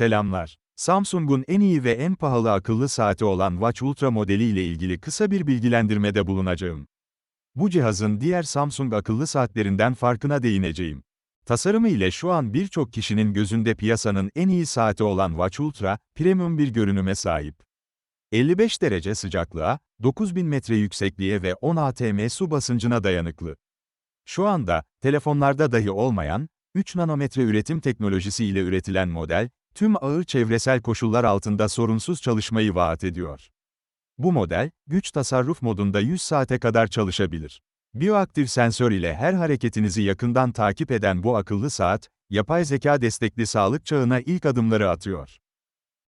Selamlar. Samsung'un en iyi ve en pahalı akıllı saati olan Watch Ultra modeli ile ilgili kısa bir bilgilendirmede bulunacağım. Bu cihazın diğer Samsung akıllı saatlerinden farkına değineceğim. Tasarımı ile şu an birçok kişinin gözünde piyasanın en iyi saati olan Watch Ultra, premium bir görünüme sahip. 55 derece sıcaklığa, 9000 metre yüksekliğe ve 10 atm su basıncına dayanıklı. Şu anda, telefonlarda dahi olmayan, 3 nanometre üretim teknolojisi ile üretilen model, tüm ağır çevresel koşullar altında sorunsuz çalışmayı vaat ediyor. Bu model, güç tasarruf modunda 100 saate kadar çalışabilir. Bioaktif sensör ile her hareketinizi yakından takip eden bu akıllı saat, yapay zeka destekli sağlık çağına ilk adımları atıyor.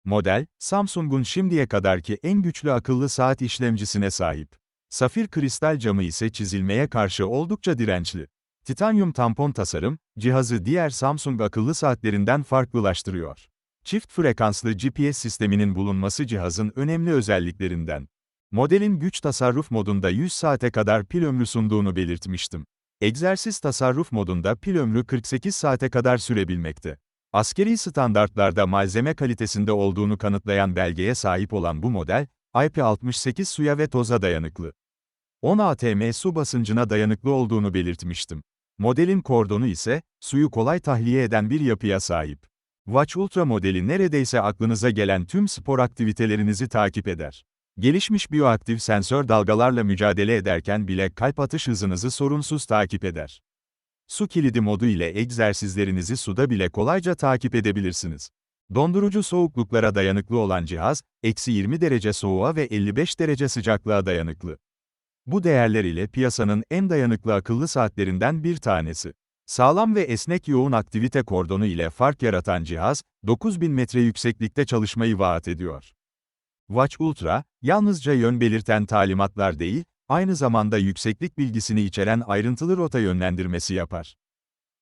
Model, Samsung'un şimdiye kadarki en güçlü akıllı saat işlemcisine sahip. Safir kristal camı ise çizilmeye karşı oldukça dirençli. Titanyum tampon tasarım, cihazı diğer Samsung akıllı saatlerinden farklılaştırıyor. Çift frekanslı GPS sisteminin bulunması cihazın önemli özelliklerinden. Modelin güç tasarruf modunda 100 saate kadar pil ömrü sunduğunu belirtmiştim. Egzersiz tasarruf modunda pil ömrü 48 saate kadar sürebilmekte. Askeri standartlarda malzeme kalitesinde olduğunu kanıtlayan belgeye sahip olan bu model, IP68 suya ve toza dayanıklı. 10 atm su basıncına dayanıklı olduğunu belirtmiştim. Modelin kordonu ise, suyu kolay tahliye eden bir yapıya sahip. Watch Ultra modeli neredeyse aklınıza gelen tüm spor aktivitelerinizi takip eder. Gelişmiş bioaktif sensör dalgalarla mücadele ederken bile kalp atış hızınızı sorunsuz takip eder. Su kilidi modu ile egzersizlerinizi suda bile kolayca takip edebilirsiniz. Dondurucu soğukluklara dayanıklı olan cihaz, eksi 20 derece soğuğa ve 55 derece sıcaklığa dayanıklı. Bu değerler ile piyasanın en dayanıklı akıllı saatlerinden bir tanesi. Sağlam ve esnek yoğun aktivite kordonu ile fark yaratan cihaz, 9000 metre yükseklikte çalışmayı vaat ediyor. Watch Ultra, yalnızca yön belirten talimatlar değil, aynı zamanda yükseklik bilgisini içeren ayrıntılı rota yönlendirmesi yapar.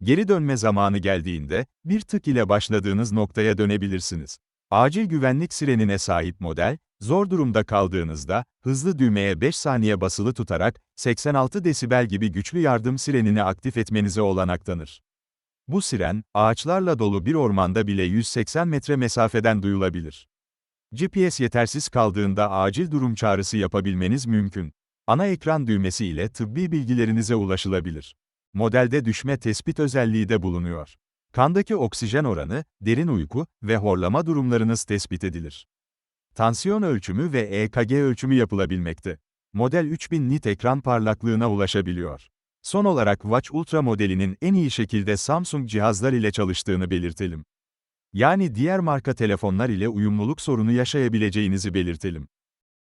Geri dönme zamanı geldiğinde, bir tık ile başladığınız noktaya dönebilirsiniz. Acil güvenlik sirenine sahip model, zor durumda kaldığınızda, hızlı düğmeye 5 saniye basılı tutarak, 86 desibel gibi güçlü yardım sirenini aktif etmenize olanak tanır. Bu siren, ağaçlarla dolu bir ormanda bile 180 metre mesafeden duyulabilir. GPS yetersiz kaldığında acil durum çağrısı yapabilmeniz mümkün. Ana ekran düğmesi ile tıbbi bilgilerinize ulaşılabilir. Modelde düşme tespit özelliği de bulunuyor. Kandaki oksijen oranı, derin uyku ve horlama durumlarınız tespit edilir. Tansiyon ölçümü ve EKG ölçümü yapılabilmekte. Model 3000 nit ekran parlaklığına ulaşabiliyor. Son olarak Watch Ultra modelinin en iyi şekilde Samsung cihazlar ile çalıştığını belirtelim. Yani diğer marka telefonlar ile uyumluluk sorunu yaşayabileceğinizi belirtelim.